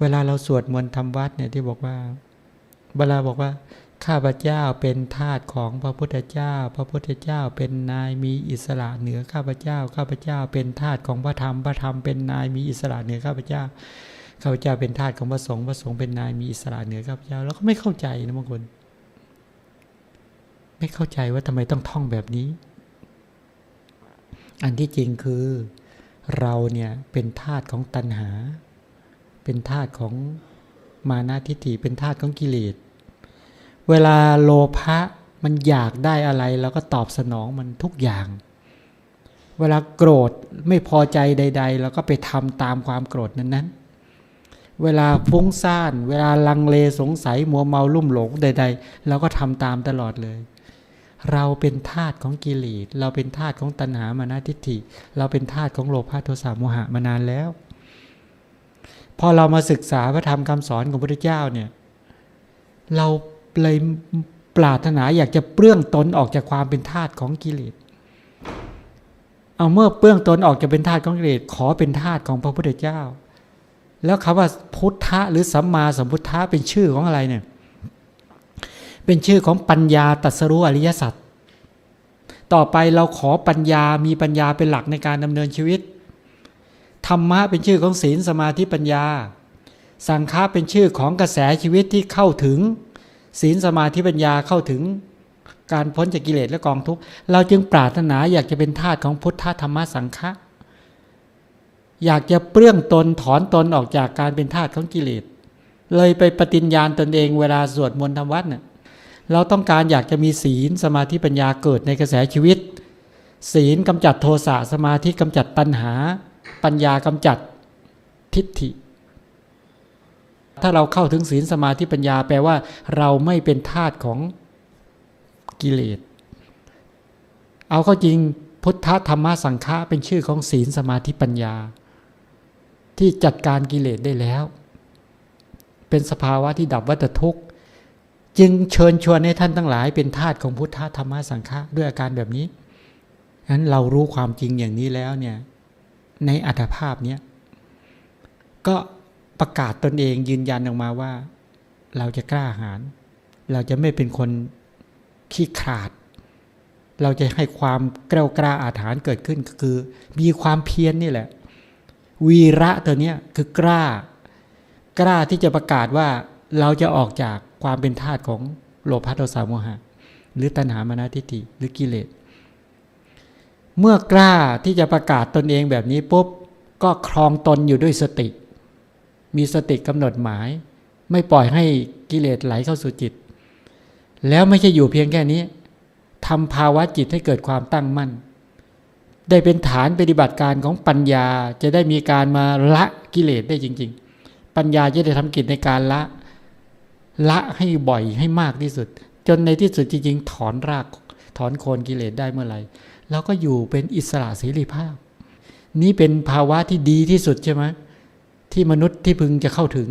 เวลาเราสวดมนต์ทำวัดเนี่ยที่บอกว่า เวลาบอกว่า ข้าพเจ้าเป็นทาสของพระพุทธเจ้า พระพุทธเจ้าเป็นนายมีอิสระเหนือข้าพเจ้า ข้าพเจ้าเป็นทาสของพระธรรม พระธรรมเป็นนายมีอิสระเหนือข้าพเจ้า ข้าพเจ้าเป็นทาสของพระสงฆ์ พระสงฆ์เป็นนายมีอิสระเหนือข้าพเจ้า แล้วก็ไม่เข้าใจนะบางคน ไม่เข้าใจว่าทำไมต้องท่องแบบนี้ อันที่จริงคือเราเนี่ยเป็นทาสของตัณหา เป็นทาสของมานาทิฏฐิเป็นทาสของกิเลส เวลาโลภะมันอยากได้อะไรเราก็ตอบสนองมันทุกอย่าง เวลาโกรธไม่พอใจใด ๆ เราก็ไปทำตามความโกรธนั้นๆ เวลาฟุ้งซ่าน เวลาลังเลสงสัยมัวเมาลุ่มหลงใด ๆ เราก็ทำตามตลอดเลยเราเป็นทาสของกิเลส เราเป็นทาสของตัณหามานาทิฏฐิ เราเป็นทาสของโลภะโทสะโมหะมานานแล้ว พอเรามาศึกษาพระธรรมคำสอนของพระพุทธเจ้าเนี่ยเราเลยปรารถนาอยากจะเปลื้องตนออกจากความเป็นทาสของกิเลสเอาเมื่อเปลื้องตนออกจากเป็นทาสของกิเลสขอเป็นทาสของพระพุทธเจ้า แล้วคำว่าพุทธะหรือสัมมาสัมพุทธะเป็นชื่อของอะไรเนี่ยเป็นชื่อของปัญญาตัสรู้อริยสัจต่อไปเราขอปัญญามีปัญญาเป็นหลักในการดำเนินชีวิต ธรรมะเป็นชื่อของศีลสมาธิปัญญา สังฆะเป็นชื่อของกระแสชีวิตที่เข้าถึง ศีลสมาธิปัญญาเข้าถึงการพ้นจากกิเลสและกองทุกข์เราจึงปรารถนาอยากจะเป็นทาสของพุทธธรรมสังฆะอยากจะเปลื้องตนถอนตนออกจากการเป็นทาสของกิเลส เลยไปปฏิญญาณตนเองเวลาสวดมนต์ทำวัดเนี่ยเราต้องการอยากจะมีศีลสมาธิปัญญาเกิดในกระแสชีวิต ศีลกำจัดโทสะสมาธิกำจัดตัณหา ปัญญากำจัดทิฏฐิ ถ้าเราเข้าถึงศีลสมาธิปัญญาแปลว่า เราไม่เป็นทาสของกิเลส เอาเข้าจริงพุทธธรรมสังฆะเป็นชื่อของศีลสมาธิปัญญา ที่จัดการกิเลสได้แล้ว เป็นสภาวะที่ดับวัฏทุกข์ จึงเชิญชวนให้ท่านทั้งหลาย เป็นทาสของพุทธธรรมสังฆะด้วยอาการแบบนี้นั้นเรารู้ความจริงอย่างนี้แล้วเนี่ย ในอัตภาพเนี้ยก็ประกาศตนเองยืนยันออกมาว่า เราจะกล้าหาญเราจะไม่เป็นคนขี้ขลาด เราจะให้ความกล้ากล้าอาถรรพ์เกิดขึ้นก็คือ มีความเพียรนนี่แหละ วีระตัวเนี้ยคือกล้า กล้าที่จะประกาศว่าเราจะออกจากความเป็นทาสของโลภะโทสะโมหะ หรือตัณหามานาทิฏฐิหรือกิเลส เมื่อกล้าที่จะประกาศตนเองแบบนี้ปุ๊บ ก็ครองตนอยู่ด้วยสติ มีสติกำหนดหมาย ไม่ปล่อยให้กิเลสไหลเข้าสู่จิต แล้วไม่ใช่อยู่เพียงแค่นี้ทำภาวะจิตให้เกิดความตั้งมั่น ได้เป็นฐานปฏิบัติการของปัญญาจะได้มีการมาละกิเลสได้จริง ๆ ปัญญาจะได้ทำกิจในการละ ละให้บ่อยให้มากที่สุด จนในที่สุดจริง ๆ ถอนราก ถอนโคนกิเลสได้เมื่อไหร่เราก็อยู่เป็นอิสระเสรีภาพ นี้เป็นภาวะที่ดีที่สุดใช่ไหมที่มนุษย์ที่พึงจะเข้าถึง